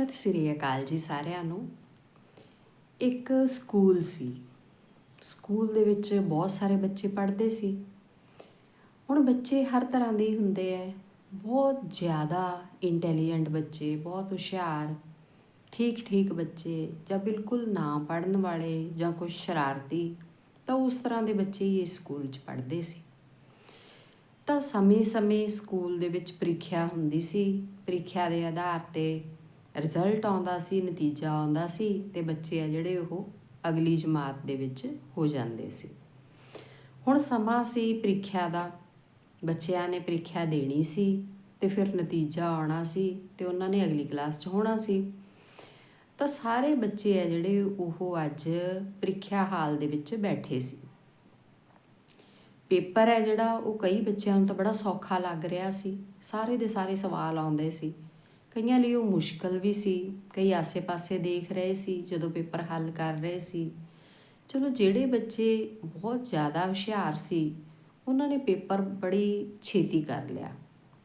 ਸਤਿ ਸ੍ਰੀ ਅਕਾਲ ਜੀ ਸਾਰਿਆਂ ਨੂੰ। ਇੱਕ ਸਕੂਲ ਸੀ। ਸਕੂਲ ਦੇ ਵਿੱਚ ਬਹੁਤ ਸਾਰੇ ਬੱਚੇ ਪੜ੍ਹਦੇ ਸੀ। ਹੁਣ ਬੱਚੇ ਹਰ ਤਰ੍ਹਾਂ ਦੇ ਹੁੰਦੇ ਐ। ਬਹੁਤ ਜ਼ਿਆਦਾ ਇੰਟੈਲੀਜੈਂਟ ਬੱਚੇ, ਬਹੁਤ ਹੁਸ਼ਿਆਰ ਠੀਕ ਠੀਕ ਬੱਚੇ ਜਾਂ ਬਿਲਕੁਲ ਨਾ ਪੜਨ ਵਾਲੇ ਜਾਂ ਕੁਝ ਸ਼ਰਾਰਤੀ ਤਾਂ ਉਸ ਤਰ੍ਹਾਂ ਦੇ ਬੱਚੇ ਹੀ ਇਸ ਸਕੂਲ 'ਚ ਪੜ੍ਹਦੇ ਸੀ। ਤਾਂ ਸਮੇਂ-ਸਮੇਂ ਸਕੂਲ ਦੇ ਵਿੱਚ ਪ੍ਰੀਖਿਆ ਹੁੰਦੀ ਸੀ। ਪ੍ਰੀਖਿਆ ਦੇ ਆਧਾਰ ਤੇ ਰਿਜ਼ਲਟ ਆਉਂਦਾ ਸੀ, ਨਤੀਜਾ ਆਉਂਦਾ ਸੀ ਤੇ ਬੱਚੇ ਆ ਜਿਹੜੇ ਉਹ ਅਗਲੀ ਜਮਾਤ ਦੇ ਵਿੱਚ ਹੋ ਜਾਂਦੇ ਸੀ। ਹੁਣ ਸਮਾਂ ਸੀ ਪ੍ਰੀਖਿਆ ਦਾ। ਬੱਚਿਆਂ ਨੇ ਪ੍ਰੀਖਿਆ ਦੇਣੀ ਸੀ ਤੇ ਫਿਰ ਨਤੀਜਾ ਆਉਣਾ ਸੀ ਤੇ ਉਹਨਾਂ ਨੇ ਅਗਲੀ ਕਲਾਸ 'ਚ ਹੋਣਾ ਸੀ। ਤਾਂ ਸਾਰੇ ਬੱਚੇ ਆ ਜਿਹੜੇ ਉਹ ਅੱਜ ਪ੍ਰੀਖਿਆ ਹਾਲ ਦੇ ਵਿੱਚ ਬੈਠੇ ਸੀ। ਪੇਪਰ ਹੈ ਜਿਹੜਾ ਉਹ ਕਈ ਬੱਚਿਆਂ ਨੂੰ ਤਾਂ ਬੜਾ ਸੌਖਾ ਲੱਗ ਰਿਹਾ ਸੀ। ਸਾਰੇ ਦੇ ਸਾਰੇ ਸਵਾਲ ਆਉਂਦੇ ਸੀ। ਕਈਆਂ ਲਈ ਉਹ ਮੁਸ਼ਕਲ ਵੀ ਸੀ, ਕਈ ਆਸੇ-ਪਾਸੇ ਦੇਖ ਰਹੇ ਸੀ, ਜਦੋਂ ਪੇਪਰ ਹੱਲ ਕਰ ਰਹੇ ਸੀ। ਚਲੋ ਜਿਹੜੇ ਬੱਚੇ ਬਹੁਤ ਜ਼ਿਆਦਾ ਹੁਸ਼ਿਆਰ ਸੀ, ਉਹਨਾਂ ਨੇ ਪੇਪਰ ਬੜੀ ਛੇਤੀ ਕਰ ਲਿਆ,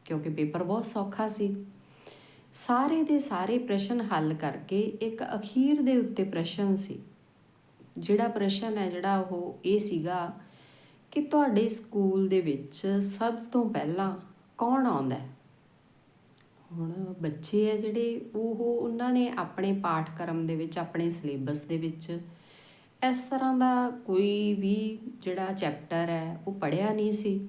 ਕਿਉਂਕਿ ਪੇਪਰ ਬਹੁਤ ਸੌਖਾ ਸੀ। ਸਾਰੇ ਦੇ ਸਾਰੇ ਪ੍ਰਸ਼ਨ ਹੱਲ ਕਰਕੇ ਇੱਕ ਅਖੀਰ ਦੇ ਉੱਤੇ ਪ੍ਰਸ਼ਨ ਸੀ। ਜਿਹੜਾ ਪ੍ਰਸ਼ਨ ਹੈ, ਜਿਹੜਾ ਉਹ ਇਹ ਸੀਗਾ ਕਿ ਤੁਹਾਡੇ ਸਕੂਲ ਦੇ ਵਿੱਚ ਸਭ ਤੋਂ ਪਹਿਲਾਂ ਕੌਣ ਆਉਂਦਾ ਹੈ? ਹੁਣ ਬੱਚੇ ਆ ਜਿਹੜੇ, ਉਹ ਉਹਨਾਂ ਨੇ ਆਪਣੇ ਪਾਠਕ੍ਰਮ ਦੇ ਵਿੱਚ, ਆਪਣੇ ਸਿਲੇਬਸ ਦੇ ਵਿੱਚ ਇਸ ਤਰ੍ਹਾਂ ਦਾ ਕੋਈ ਵੀ ਜਿਹੜਾ ਚੈਪਟਰ ਹੈ, ਉਹ ਪੜਿਆ ਨਹੀਂ ਸੀ।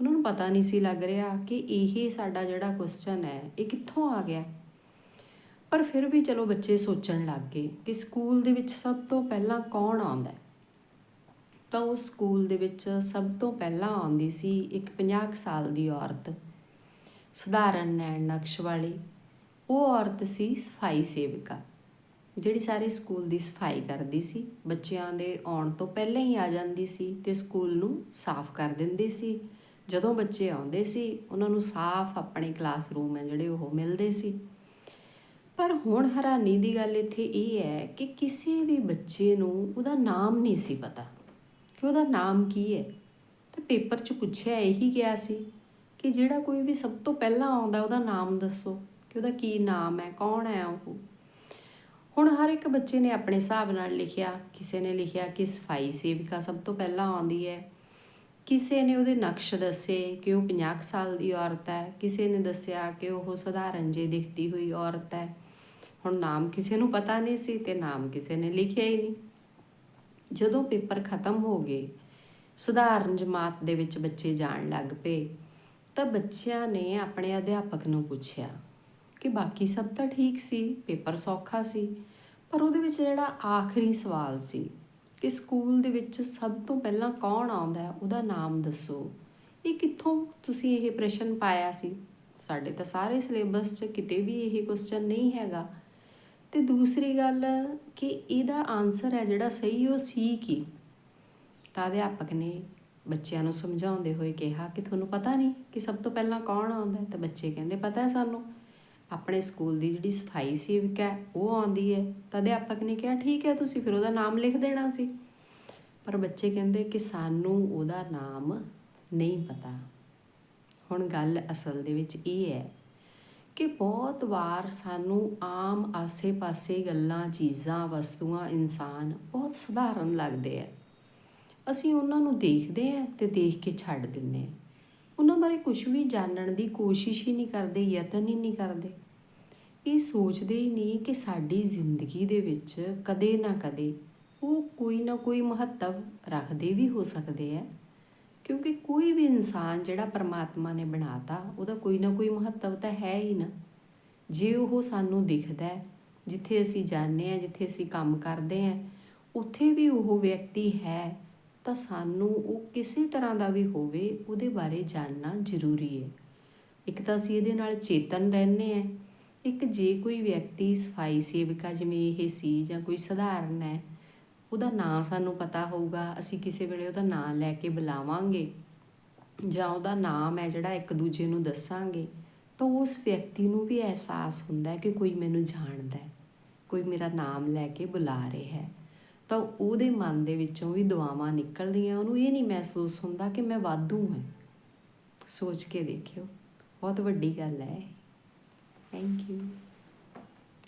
ਉਹਨਾਂ ਨੂੰ ਪਤਾ ਨਹੀਂ ਸੀ ਲੱਗ ਰਿਹਾ ਕਿ ਇਹ ਸਾਡਾ ਜਿਹੜਾ ਕੁਐਸਚਨ ਹੈ, ਇਹ ਕਿੱਥੋਂ ਆ ਗਿਆ। ਪਰ ਫਿਰ ਵੀ ਚਲੋ ਬੱਚੇ ਸੋਚਣ ਲੱਗ ਗਏ ਕਿ ਸਕੂਲ ਦੇ ਵਿੱਚ ਸਭ ਤੋਂ ਪਹਿਲਾਂ ਕੌਣ ਆਉਂਦਾ ਤਾਂ ਉਹ ਸਕੂਲ ਦੇ ਵਿੱਚ ਸਭ ਤੋਂ ਪਹਿਲਾਂ ਆਉਂਦੀ ਸੀ ਇੱਕ 50 ਸਾਲ ਦੀ ਔਰਤ। ਸਧਾਰਨ ਨੈਣ ਨਕਸ਼ ਵਾਲੀ ਉਹ ਔਰਤ ਸੀ ਸਫ਼ਾਈ ਸੇਵਿਕਾ, ਜਿਹੜੀ ਸਾਰੇ ਸਕੂਲ ਦੀ ਸਫ਼ਾਈ ਕਰਦੀ ਸੀ। ਬੱਚਿਆਂ ਦੇ ਆਉਣ ਤੋਂ ਪਹਿਲਾਂ ਹੀ ਆ ਜਾਂਦੀ ਸੀ ਤੇ ਸਕੂਲ ਨੂੰ ਸਾਫ਼ ਕਰ ਦਿੰਦੀ ਸੀ। ਜਦੋਂ ਬੱਚੇ ਆਉਂਦੇ ਸੀ, ਉਹਨਾਂ ਨੂੰ ਸਾਫ਼ ਆਪਣੇ ਕਲਾਸਰੂਮ ਹੈ ਜਿਹੜੇ ਉਹ ਮਿਲਦੇ ਸੀ। ਪਰ ਹੁਣ ਹੈਰਾਨੀ ਦੀ ਗੱਲ ਇੱਥੇ ਇਹ ਹੈ ਕਿ ਕਿਸੇ ਵੀ ਬੱਚੇ ਨੂੰ ਉਹਦਾ ਨਾਮ ਨਹੀਂ ਸੀ ਪਤਾ। ਕਿ ਉਹਦਾ ਨਾਮ ਕੀ ਹੈ? ਤੇ ਪੇਪਰ 'ਚ ਪੁੱਛਿਆ ਇਹੀ ਗਿਆ ਸੀ ਕਿ ਜਿਹੜਾ ਕੋਈ ਵੀ ਸਭ ਤੋਂ ਪਹਿਲਾਂ ਆਉਂਦਾ ਉਹਦਾ ਨਾਮ ਦੱਸੋ ਕਿ ਉਹਦਾ ਕੀ ਨਾਮ ਹੈ, ਕੌਣ ਹੈ ਉਹ? ਹੁਣ ਹਰ ਇੱਕ ਬੱਚੇ ਨੇ ਆਪਣੇ ਹਿਸਾਬ ਨਾਲ ਲਿਖਿਆ, ਕਿਸੇ ਨੇ ਲਿਖਿਆ ਕਿ ਸਫ਼ਾਈ ਸੇਵਿਕਾ ਸਭ ਤੋਂ ਪਹਿਲਾਂ ਆਉਂਦੀ ਹੈ। ਕਿਸੇ ਨੇ ਉਹਦੇ ਨਕਸ਼ ਦੱਸੇ ਕਿ ਉਹ 50 ਸਾਲ ਦੀ ਔਰਤ ਹੈ। ਕਿਸੇ ਨੇ ਦੱਸਿਆ ਕਿ ਉਹ ਸਧਾਰਨ ਜੇ ਦਿਖਦੀ ਹੋਈ ਔਰਤ ਹੈ। ਹੁਣ ਨਾਮ ਕਿਸੇ ਨੂੰ ਪਤਾ ਨਹੀਂ ਸੀ ਤੇ ਨਾਮ ਕਿਸੇ ਨੇ ਲਿਖਿਆ ਹੀ ਨਹੀਂ। ਜਦੋਂ ਪੇਪਰ ਖਤਮ ਹੋ ਗਏ, ਸਧਾਰਨ ਜਮਾਤ ਦੇ ਵਿੱਚ ਬੱਚੇ ਜਾਣ ਲੱਗ ਪਏ। ਤਾਂ ਬੱਚਿਆਂ ਨੇ ਆਪਣੇ ਅਧਿਆਪਕ ਨੂੰ ਪੁੱਛਿਆ ਕਿ ਬਾਕੀ ਸਭ ਤਾਂ ਠੀਕ ਸੀ, ਪੇਪਰ ਸੌਖਾ ਸੀ, ਪਰ ਉਹਦੇ ਵਿੱਚ ਜਿਹੜਾ ਆਖਰੀ ਸਵਾਲ ਸੀ ਕਿ ਸਕੂਲ ਦੇ ਵਿੱਚ ਸਭ ਤੋਂ ਪਹਿਲਾਂ ਕੌਣ ਆਉਂਦਾ ਹੈ ਉਹਦਾ ਨਾਮ ਦੱਸੋ। ਇਹ ਕਿੱਥੋਂ ਤੁਸੀਂ ਇਹ ਪ੍ਰਸ਼ਨ ਪਾਇਆ ਸੀ? ਸਾਡੇ ਤਾਂ ਸਾਰੇ ਸਿਲੇਬਸ 'ਚ ਕਿਤੇ ਵੀ ਇਹ ਕੁਐਸਚਨ ਨਹੀਂ ਹੈਗਾ। ਤੇ ਦੂਸਰੀ ਗੱਲ ਕਿ ਇਹਦਾ ਆਨਸਰ ਹੈ ਜਿਹੜਾ ਸਹੀ, ਉਹ ਸੀ ਕੀ? ਤਾਂ ਅਧਿਆਪਕ ਨੇ ਬੱਚਿਆਂ ਨੂੰ ਸਮਝਾਉਂਦੇ ਹੋਏ ਕਿਹਾ ਕਿ ਤੁਹਾਨੂੰ ਪਤਾ ਨਹੀਂ ਕਿ ਸਭ ਤੋਂ ਪਹਿਲਾਂ ਕੌਣ ਆਉਂਦਾ ਹੈ? ਤਾਂ ਬੱਚੇ ਕਹਿੰਦੇ, ਪਤਾ ਹੈ ਸਾਨੂੰ। ਆਪਣੇ ਸਕੂਲ ਦੀ ਜਿਹੜੀ ਸਫ਼ਾਈ ਸੇਵਕ ਹੈ, ਉਹ ਆਉਂਦੀ ਹੈ। ਤਾਂ ਅਧਿਆਪਕ ਨੇ ਕਿਹਾ, ਠੀਕ ਹੈ, ਤੁਸੀਂ ਫਿਰ ਉਹਦਾ ਨਾਮ ਲਿਖ ਦੇਣਾ ਸੀ। ਪਰ ਬੱਚੇ ਕਹਿੰਦੇ ਕਿ ਸਾਨੂੰ ਉਹਦਾ ਨਾਮ ਨਹੀਂ ਪਤਾ। ਹੁਣ ਗੱਲ ਅਸਲ ਦੇ ਵਿੱਚ ਇਹ ਹੈ ਕਿ ਬਹੁਤ ਵਾਰ ਸਾਨੂੰ ਆਮ ਆਸੇ-ਪਾਸੇ ਗੱਲਾਂ, ਚੀਜ਼ਾਂ, ਵਸਤੂਆਂ, ਇਨਸਾਨ ਬਹੁਤ ਸਧਾਰਨ ਲੱਗਦੇ ਆ। ਅਸੀਂ ਉਹਨਾਂ ਨੂੰ ਦੇਖਦੇ ਹਾਂ ਤੇ ਦੇਖ ਕੇ ਛੱਡ ਦਿੰਦੇ ਹਾਂ ਉਹਨਾਂ ਬਾਰੇ ਕੁਝ ਵੀ ਜਾਣਨ ਦੀ ਕੋਸ਼ਿਸ਼ ਹੀ ਨਹੀਂ ਕਰਦੇ, ਯਤਨ ਹੀ ਨਹੀਂ ਕਰਦੇ। ਇਹ ਸੋਚਦੇ ਹੀ ਨਹੀਂ ਕਿ ਸਾਡੀ ਜ਼ਿੰਦਗੀ ਦੇ ਵਿੱਚ ਕਦੇ ਨਾ ਕਦੇ ਉਹ ਕੋਈ ਨਾ ਕੋਈ ਮਹੱਤਵ ਰੱਖਦੇ ਵੀ ਹੋ ਸਕਦੇ ਆ। ਕਿਉਂਕਿ ਕੋਈ ਵੀ ਇਨਸਾਨ ਜਿਹੜਾ ਪਰਮਾਤਮਾ ਨੇ ਬਣਾਤਾ, ਉਹਦਾ ਕੋਈ ਨਾ ਕੋਈ ਮਹੱਤਵ ਤਾਂ ਹੈ ਹੀ ਨਾ। ਜੇ ਉਹ ਸਾਨੂੰ ਦਿਖਦਾ ਹੈ, ਜਿੱਥੇ ਅਸੀਂ ਜਾਂਦੇ ਆ ਜਿੱਥੇ ਅਸੀਂ ਕੰਮ ਕਰਦੇ ਆ ਉੱਥੇ ਵੀ ਉਹ ਵਿਅਕਤੀ ਹੈ ਤਾਂ ਸਾਨੂੰ ਉਹ ਕਿਸੇ ਤਰ੍ਹਾਂ ਦਾ ਵੀ ਹੋਵੇ, ਉਹਦੇ ਬਾਰੇ ਜਾਣਨਾ ਜ਼ਰੂਰੀ ਹੈ। ਇੱਕ ਤਾਂ ਅਸੀਂ ਇਹਦੇ ਨਾਲ ਚੇਤਨ ਰਹਿੰਦੇ ਆ ਇੱਕ ਜੇ ਕੋਈ ਵਿਅਕਤੀ ਸਫ਼ਾਈ ਸੇਵਿਕਾ ਜਿਵੇਂ ਇਹ ਸੀ ਜਾਂ ਕੋਈ ਸਧਾਰਨ ਹੈ, ਉਹਦਾ ਨਾਂ ਸਾਨੂੰ ਪਤਾ ਹੋਊਗਾ, ਅਸੀਂ ਕਿਸੇ ਵੇਲੇ ਉਹਦਾ ਨਾਂ ਲੈ ਕੇ ਬੁਲਾਵਾਂਗੇ ਜਾਂ ਉਹਦਾ ਨਾਮ ਹੈ ਜਿਹੜਾ ਇੱਕ ਦੂਜੇ ਨੂੰ ਦੱਸਾਂਗੇ, ਤਾਂ ਉਸ ਵਿਅਕਤੀ ਨੂੰ ਵੀ ਅਹਿਸਾਸ ਹੁੰਦਾ ਕਿ ਕੋਈ ਮੈਨੂੰ ਜਾਣਦਾ ਹੈ, ਕੋਈ ਮੇਰਾ ਨਾਮ ਲੈ ਕੇ ਬੁਲਾ ਰਿਹਾ ਹੈ। ਤਾਂ ਉਹਦੇ ਮਨ ਦੇ ਵਿੱਚੋਂ ਵੀ ਦੁਆਵਾਂ ਨਿਕਲਦੀਆਂ, ਉਹਨੂੰ ਇਹ ਨਹੀਂ ਮਹਿਸੂਸ ਹੁੰਦਾ ਕਿ ਮੈਂ ਵਾਧੂ ਹਾਂ। ਸੋਚ ਕੇ ਦੇਖਿਓ। ਬਹੁਤ ਵੱਡੀ ਗੱਲ ਹੈ ਥੈਂਕ ਯੂ